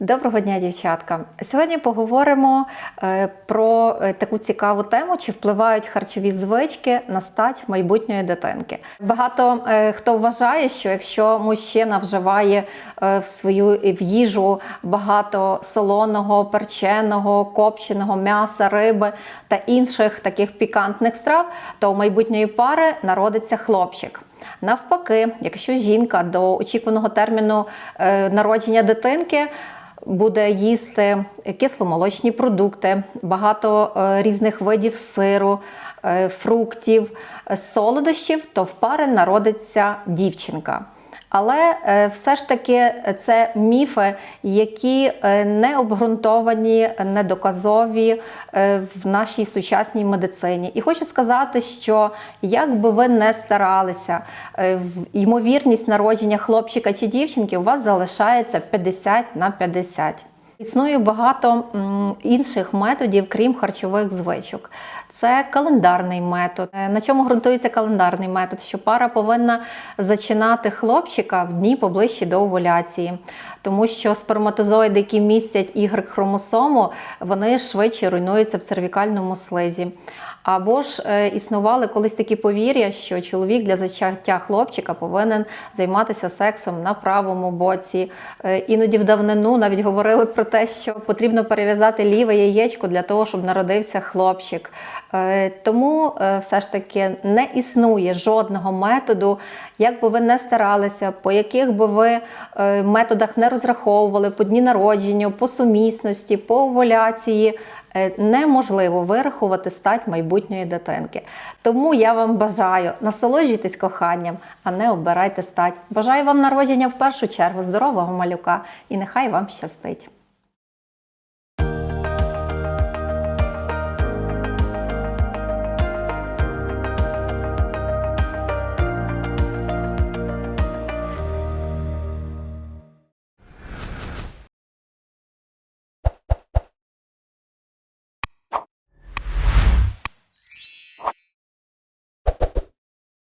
Доброго дня, дівчатка. Сьогодні поговоримо е, про е, таку цікаву тему, чи впливають харчові звички на стать майбутньої дитинки. Багато е, хто вважає, що якщо мужчина вживає в свою в їжу багато солоного, перченого, копченого м'яса, риби та інших таких пікантних страв, то у майбутньої пари народиться хлопчик. Навпаки, якщо жінка до очікуваного терміну народження дитинки буде їсти кисломолочні продукти, багато е, різних видів сиру, е, фруктів, солодощів, то в пари народиться дівчинка. Але е, все ж таки це міфи, які е, не обґрунтовані, недоказові е, в нашій сучасній медицині. І хочу сказати, що як би ви не старалися, ймовірність народження хлопчика чи дівчинки у вас залишається 50 на 50. Існує багато інших методів, крім харчових звичок. Це календарний метод. Е, На чому ґрунтується календарний метод? Що пара повинна зачинати хлопчика в дні поближчі до овуляції, тому що сперматозоїди, які містять Y-хромосому, вони швидше руйнуються в цервікальному слизі. Або ж е, існували колись такі повір'я, що чоловік для зачаття хлопчика повинен займатися сексом на правому боці. Е, іноді в давнину навіть говорили про те, що потрібно перев'язати ліве яєчко для того, щоб народився хлопчик. Е, тому е, все ж таки не існує жодного методу, як би ви не старалися, по яких би ви е, методах не розраховували по дні народження, по сумісності, по овуляції. Неможливо вирахувати стать майбутньої дитинки. Тому я вам бажаю насолоджуйтесь коханням, а не обирайте стать. Бажаю вам народження в першу чергу здорового малюка і нехай вам щастить.